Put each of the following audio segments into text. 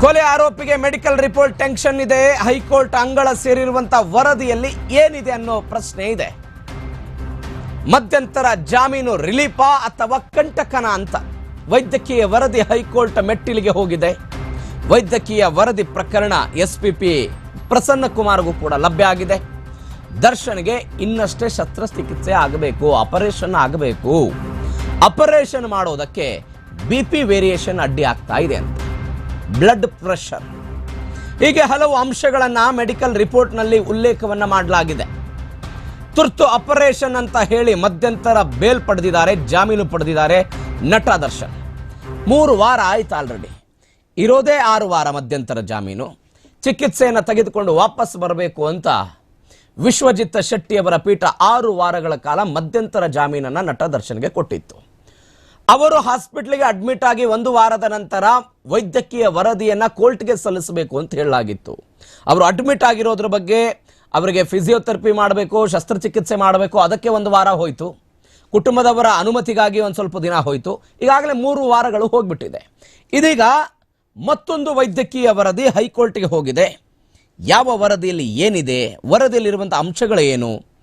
ಕೊಲೆ ಆರೋಪಿಗೆ medical report tension ಇದೆ. ಹೈಕೋರ್ಟ್ ಅಂಗಳ ಸೇರಿರುವಂತ ವರದಿಯಲ್ಲಿ ಏನಿದೆ ಅನ್ನೋ ಪ್ರಶ್ನೆ ಇದೆ. ಮಧ್ಯಂತರ ಜಾಮೀನು ರಿಲೀಫಾ ಅಥವಾ ಕಂಟಕನ ಅಂತ ವೈದ್ಯಕೀಯ ವರದಿ ಹೈಕೋರ್ಟ್ ಮೆಟ್ಟಿಲಿಗೆ ಹೋಗಿದೆ. ವೈದ್ಯಕೀಯ ವರದಿ ಪ್ರಕರಣ ಎಸ್ ಪಿ ಪಿ ಪ್ರಸನ್ನ ಕುಮಾರ್ಗೂ ಕೂಡ ಲಭ್ಯ ಆಗಿದೆ. ದರ್ಶನ್ಗೆ ಇನ್ನಷ್ಟೇ ಶಸ್ತ್ರಚಿಕಿತ್ಸೆ ಆಗಬೇಕು, ಆಪರೇಷನ್ ಆಗಬೇಕು. ಆಪರೇಷನ್ ಮಾಡೋದಕ್ಕೆ ಬಿ ಪಿ ವೇರಿಯೇಷನ್ ಅಡ್ಡಿ ಆಗ್ತಾ ಇದೆ ಅಂತ. ಬ್ಲಡ್ ಪ್ರೆಷರ್ ಹೀಗೆ ಹಲವು ಅಂಶಗಳನ್ನು ಮೆಡಿಕಲ್ ರಿಪೋರ್ಟ್ನಲ್ಲಿ ಉಲ್ಲೇಖವನ್ನು ಮಾಡಲಾಗಿದೆ. ತುರ್ತು ಆಪರೇಷನ್ ಅಂತ ಹೇಳಿ ಮಧ್ಯಂತರ ಬೇಲ್ ಪಡೆದಿದ್ದಾರೆ, ಜಾಮೀನು ಪಡೆದಿದ್ದಾರೆ ನಟ ದರ್ಶನ್. ಮೂರು ವಾರ ಆಯ್ತು ಆಲ್ರೆಡಿ ಇರೋದೇ ಆರು ವಾರ ಮಧ್ಯಂತರ ಜಾಮೀನು. ಚಿಕಿತ್ಸೆಯನ್ನು ತೆಗೆದುಕೊಂಡು ವಾಪಸ್ ಬರಬೇಕು ಅಂತ ವಿಶ್ವಜಿತ್ ಶೆಟ್ಟಿಯವರ ಪೀಠ ಆರು ವಾರಗಳ ಕಾಲ ಮಧ್ಯಂತರ ಜಾಮೀನನ್ನು ನಟ ದರ್ಶನ್ಗೆ ಕೊಟ್ಟಿತ್ತು. ಅವರು ಹಾಸ್ಪಿಟ್ಲಿಗೆ ಅಡ್ಮಿಟ್ ಆಗಿ ಒಂದು ವಾರದ ನಂತರ ವೈದ್ಯಕೀಯ ವರದಿಯನ್ನ ಕೋರ್ಟ್ಗೆ ಸಲ್ಲಿಸಬೇಕು ಅಂತ ಹೇಳಲಾಗಿತ್ತು. ಅವರು ಅಡ್ಮಿಟ್ ಆಗಿರೋದ್ರ ಬಗ್ಗೆ ಅವರಿಗೆ ಫಿಸಿಯೋಥೆರಪಿ ಮಾಡಬೇಕು, ಶಸ್ತ್ರಚಿಕಿತ್ಸೆ ಮಾಡಬೇಕು, ಅದಕ್ಕೆ ಒಂದು ವಾರ ಹೋಯಿತು. ಕುಟುಂಬದವರ ಅನುಮತಿಗಾಗಿ ಒಂದು ಸ್ವಲ್ಪ ದಿನ ಹೋಯಿತು. ಈಗಾಗಲೇ ಮೂರು ವಾರಗಳು ಹೋಗ್ಬಿಟ್ಟಿದೆ. ಇದೀಗ ಮತ್ತೊಂದು ವೈದ್ಯಕೀಯ ವರದಿ ಹೈಕೋರ್ಟ್ಗೆ ಹೋಗಿದೆ. ಯಾವ ವರದಿಯಲ್ಲಿ ಏನಿದೆ ವರದಿಯಲ್ಲಿರುವಂಥ ಅಂಶಗಳೇನು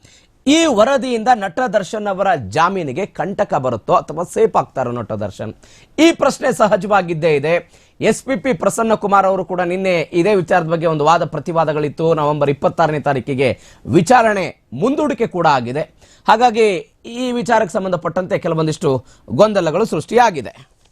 ಈ ವರದಿಯಿಂದ ನಟ ದರ್ಶನ್ ಅವರ ಜಾಮೀನಿಗೆ ಕಂಟಕ ಬರುತ್ತೋ ಅಥವಾ ಸೇಫ್ ಆಗ್ತಾರೋ ನಟ ದರ್ಶನ್? ಈ ಪ್ರಶ್ನೆ ಸಹಜವಾಗಿದ್ದೇ ಇದೆ. S P P Prasanna Kumar ಅವರು ಕೂಡ ನಿನ್ನೆ ಇದೇ ವಿಚಾರದ ಬಗ್ಗೆ ಒಂದು ವಾದ ಪ್ರತಿವಾದಗಳಿತ್ತು. ನವೆಂಬರ್ ಇಪ್ಪತ್ತಾರನೇ ತಾರೀಕಿಗೆ ವಿಚಾರಣೆ ಮುಂದೂಡಿಕೆ ಕೂಡ ಆಗಿದೆ. ಹಾಗಾಗಿ ಈ ವಿಚಾರಕ್ಕೆ ಸಂಬಂಧಪಟ್ಟಂತೆ ಕೆಲವೊಂದಿಷ್ಟು ಗೊಂದಲಗಳು ಸೃಷ್ಟಿಯಾಗಿದೆ.